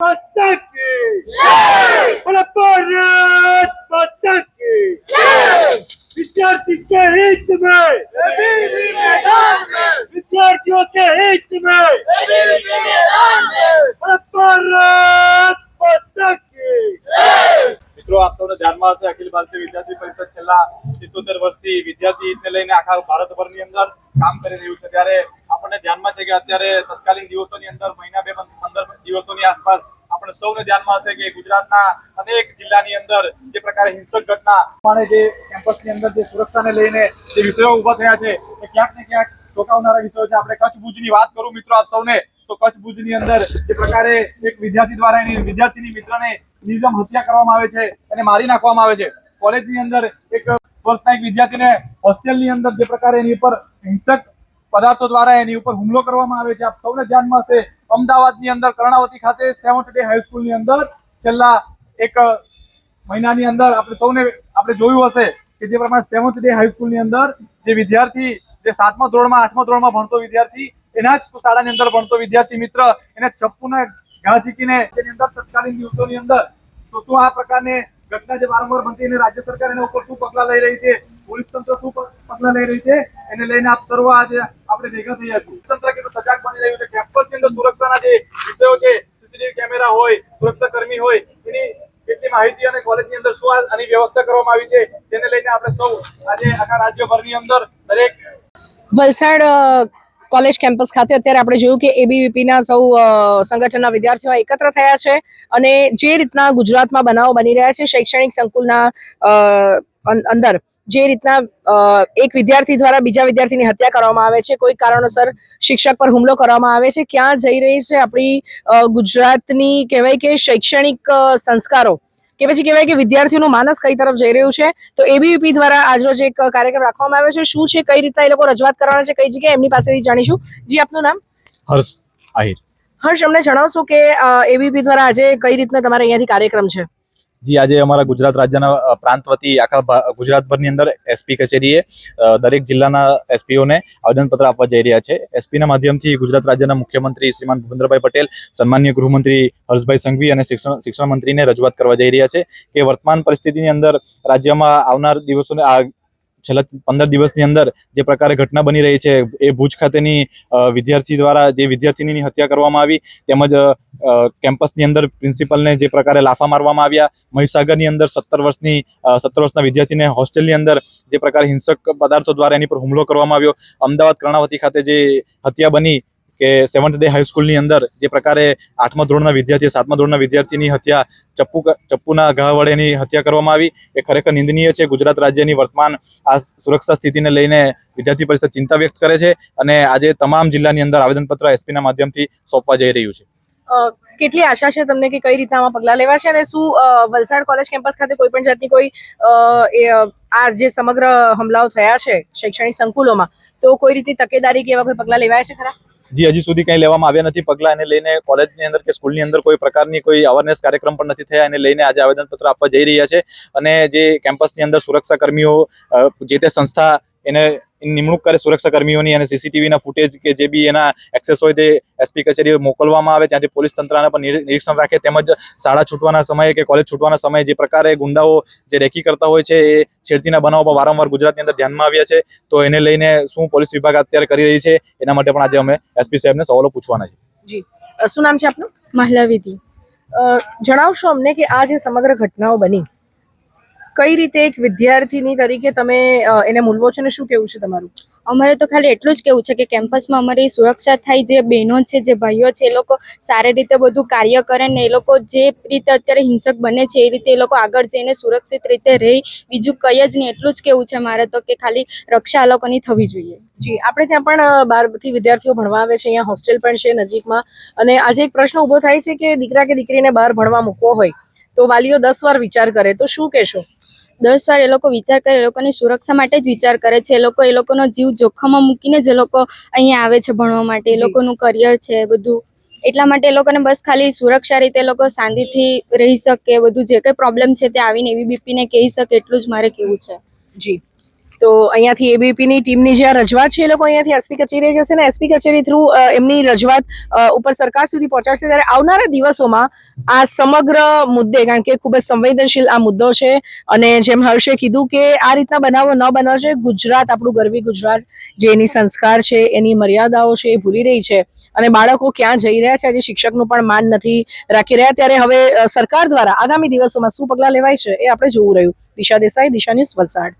माता की बोला भारत माता की विद्यार्थी के हित में विद्यार्थियों के हित में बोला भारत माता की મિત્રો આપ સૌને ધ્યાનમાં હશે અખિલ ભારતીય વિદ્યાર્થી પરિષદ છેલ્લા સિત્તોતેર વર્ષથી વિદ્યાર્થી હિતને લઈને આખા ભારતભરની અંદર કામ કરી રહ્યું છે ત્યારે આપણને ધ્યાનમાં છે કે અત્યારે તત્કાલીન દિવસોની અંદર, મહિના બે પંદર દિવસોની આસપાસ આપણે સૌને ધ્યાનમાં હશે કે ગુજરાતના અનેક જિલ્લાની અંદર જે પ્રકારે હિંસક ઘટના પ્રમાણે જે કેમ્પસની અંદર જે સુરક્ષાને લઈને જે વિષયો ઊભા થયા છે, એ ક્યાંક ને ક્યાંક ચોંકાવનારા વિષયો છે. આપણે કચ્છ ભુજની વાત કરું મિત્રો આપ સૌને, તો કચ્છ ભુજની અંદર જે પ્રકારે એક વિદ્યાર્થી દ્વારા એની વિદ્યાર્થીની મિત્રને નિર્જમ હત્યા કરવામાં આવે છે અને મારી નાખવામાં આવે છે. કોલેજની અંદર એક વર્ષના એક વિદ્યાર્થીને હોસ્ટેલની અંદર જે પ્રકારે એની ઉપર હિંસક પદાર્થો દ્વારા એની ઉપર હુમલો કરવામાં આવે છે. આપ સૌને ધ્યાનમાં હશે અમદાવાદની અંદર કર્ણાવતી ખાતે સેવન્થ ડે હાઈસ્કૂલની અંદર છેલ્લા એક મહિનાની અંદર આપણે સૌને આપણે જોયું હશે કે જે પ્રમાણે સેવન્થ ડે હાઈસ્કૂલની અંદર જે વિદ્યાર્થી, જે સાતમા ધોરણમાં, આઠમા ધોરણમાં ભણતો વિદ્યાર્થી, એના જ શાળાની અંદર ભણતો વિદ્યાર્થી મિત્ર, એને ચપ્પુને ઘા ઝીકીને તેની અંદર તત્કાલીન દિવસોની અંદર તો શું આ પ્રકારની ઘટના જે વારંવાર બનતી અને રાજ્ય સરકાર એના ઉપર શું પગલાં લઈ રહી છે? પોલીસ તંત્ર શું પગલાં લઈ રહી છે? એને લઈને આપ સર્વ આજે જે વિષયો સીસીટીવી કેમેરા હોય સુરક્ષા હોય, એની કેટલી માહિતી અને કોલેજની અંદર શું વ્યવસ્થા કરવામાં આવી છે, તેને લઈને આપણે સૌ આજે આખા રાજ્યભરની અંદર દરેક વલસાડ કોલેજ કેમ્પસ ખાતે અત્યારે આપણે જોયું કે એબીવીપીના સૌ સંગઠનના વિદ્યાર્થીઓ એકત્ર થયા છે અને જે રીતના ગુજરાતમાં બનાવો બની રહ્યા છે શૈક્ષણિક સંકુલના અંદર જે રીતના એક વિદ્યાર્થી દ્વારા બીજા વિદ્યાર્થીની હત્યા કરવામાં આવે છે કોઈ કારણોસર શિક્ષક પર હુમલો કરવામાં આવે છે ક્યાં જઈ રહી છે આપણી ગુજરાતની કહેવાય કે શૈક્ષણિક સંસ્કારો? કે પછી કહેવાય કે વિદ્યાર્થીઓનું માનસ કઈ તરફ જઈ રહ્યું છે? તો એબીવીપી દ્વારા આજરોજ એક કાર્યક્રમ રાખવામાં આવ્યો છે. શું છે કઈ રીતના એ લોકો રજૂઆત કરવાના છે કઈ જગ્યાએ એમની પાસેથી જાણીશું? જી આપનું નામ? હર્ષ આહિર. હર્ષ અમને જણાવશો કે એબીવીપી દ્વારા આજે કઈ રીતના તમારે અહીંયાથી કાર્યક્રમ છે? જી, આજે અમારા ગુજરાત રાજ્યના પ્રાંત વતી આખા ગુજરાતભરની અંદર એસપી કચેરીએ દરેક જિલ્લાના એસપીઓને આવેદનપત્ર આપવા જઈ રહ્યા છે. એસપીના માધ્યમથી ગુજરાત રાજ્યના મુખ્યમંત્રી શ્રીમાન ભૂપેન્દ્રભાઈ પટેલ, સન્માનીય ગૃહમંત્રી હર્ષભાઈ સંઘવી અને શિક્ષણ શિક્ષણ મંત્રીને રજૂઆત કરવા જઈ રહ્યા છે કે વર્તમાન પરિસ્થિતિની અંદર રાજ્યમાં આવનાર દિવસોને છેલ્લા પંદર દિવસની અંદર જે પ્રકારે ઘટના બની રહી છે, એ ભુજ ખાતેની વિદ્યાર્થી દ્વારા જે વિદ્યાર્થીનીની હત્યા કરવામાં આવી, તેમજ કેમ્પસની અંદર પ્રિન્સિપલને જે પ્રકારે લાફા મારવામાં આવ્યા, મહીસાગરની અંદર સત્તર વર્ષની સત્તર વર્ષના વિદ્યાર્થીને હોસ્ટેલની અંદર જે પ્રકારે હિંસક પદાર્થો દ્વારા એની પર હુમલો કરવામાં આવ્યો. અમદાવાદ કર્ણાવતી ખાતે જે હત્યા બની કે સેવન્થ ડે હાઈસ્કૂલની અંદર જે પ્રકારે આઠમા ધોરણના વિદ્યાર્થી સાતમા ધોરણના વિદ્યાર્થીની હત્યા, ચપ્પુ ચપ્પુના ઘા વડે એની હત્યા કરવામાં આવી. એ ખરેખર નિંદનીય છે. ગુજરાત રાજ્યની વર્તમાન આ સુરક્ષા સ્થિતિને લઈને વિદ્યાર્થી પરિષદ ચિંતા વ્યક્ત કરે છે અને આજે તમામ જિલ્લાની અંદર આવેદનપત્ર એસપીના માધ્યમથી સોંપવા જઈ રહ્યું છે. કેટલી આશા છે તમને કે કઈ રીતના આમાં પગલાં લેવાશે અને શું વલસાડ કોલેજ કેમ્પસ ખાતે કોઈ પણ જાતની કોઈ આ જે સમગ્ર હમલાઓ થયા છે શૈક્ષણિક સંકુલોમાં, તો કોઈ રીતની તકેદારી કે એવા કોઈ પગલાં લેવાયા છે ખરા? જી હજી સુધી કંઈ લેવામાં આવ્યા નથી પગલાં એને લઈને કોલેજની અંદર કે સ્કૂલની અંદર કોઈ પ્રકારની કોઈ અવેરનેસ કાર્યક્રમ પણ નથી થયા. એને લઈને આજે આવેદનપત્ર આપવા જઈ રહ્યા છે. અને જે કેમ્પસની અંદર સુરક્ષા કર્મીઓ જે તે સંસ્થા એને નિમણૂક કરે સુરક્ષા કર્મીઓની અને સીસીટીવીના ફૂટેજ કે જે બી એના એક્સેસ હોય તે એસપી કચેરીએ મોકલવામાં આવે ત્યાંથી પોલીસ તંત્રના પર નિરીક્ષણ રાખે તેમજ શાળા છૂટવાના સમયે કે કોલેજ છૂટવાના સમયે જે પ્રકારે ગુંડાઓ જે રેકી કરતા હોય છે એ છેડતીના બનાવો વારંવાર ગુજરાતની અંદર ધ્યાનમાં આવ્યા છે. તો એને લઈને શું પોલીસ વિભાગ અત્યારે કરી રહી છે એના માટે પણ આજે અમે એસપી સાહેબને સવાલો પૂછવાના છે. જી. શું નામ છે આપનું? મહિલા વિધિ જણાવશો અમને કે આ જે સમગ્ર ઘટનાઓ બની કઈ રીતે એક વિદ્યાર્થીની તરીકે તમે એને મૂલવો છો ને શું કેવું છે તમારું? અમારે તો ખાલી એટલું જ કેવું છે કે કેમ્પસમાં અમારી સુરક્ષા થાય જે બહેનો છે જે ભાઈઓ છે એ લોકો સારી રીતે બધું કાર્ય કરે ને એ લોકો જે રીતે અત્યારે હિંસક બને છે એ રીતે એ લોકો આગળ જઈને સુરક્ષિત રીતે રહી. બીજું કંઈ જ નહીં એટલું જ કેવું છે મારે તો કે ખાલી રક્ષા આ લોકોની થવી જોઈએ. જી આપણે ત્યાં પણ બહારથી વિદ્યાર્થીઓ ભણવા આવે છે અહીંયા હોસ્ટેલ પણ છે નજીકમાં. અને આજે એક પ્રશ્ન ઊભો થાય છે કે દીકરા કે દીકરીને બહાર ભણવા મૂકવો હોય તો વાલીઓ દસ વાર વિચાર કરે તો શું કહેશો? દસ વાર એ લોકો વિચાર કરે એ લોકોની સુરક્ષા માટે જ વિચાર કરે છે. એ લોકો એ લોકોનો જીવ જોખમમાં મૂકીને જ એ લોકો અહીંયા આવે છે ભણવા માટે. એ લોકોનું કરિયર છે બધું. એટલા માટે એ લોકોને બસ ખાલી સુરક્ષા રીતે એ લોકો શાંતિથી રહી શકે બધું જે કંઈ પ્રોબ્લેમ છે તે આવીને એવી બીપીને કહી શકે એટલું જ મારે કેવું છે. જી. તો અહીંયાથી એબીપીની ટીમની જે આ રજૂઆત છે, એ લોકો અહીંયાથી એસપી કચેરીએ જશે ને એસપી કચેરી થ્રુ એમની રજૂઆત ઉપર સરકાર સુધી પહોંચાડશે. ત્યારે આવનારા દિવસોમાં આ સમગ્ર મુદ્દે, કારણ કે ખૂબ જ સંવેદનશીલ આ મુદ્દો છે, અને જેમ હર્ષે કીધું કે આ રીતના બનાવો ન બનાવો છે ગુજરાત, આપણું ગરવી ગુજરાત જે એની સંસ્કાર છે, એની મર્યાદાઓ છે, એ ભૂલી રહી છે. અને બાળકો ક્યાં જઈ રહ્યા છે, આજે શિક્ષકનું પણ માન નથી રાખી રહ્યા. ત્યારે હવે સરકાર દ્વારા આગામી દિવસોમાં શું પગલાં લેવાય છે, એ આપણે જોવું રહ્યું. દિશા દેસાઈ, દિશા ન્યૂઝ વલસાડ.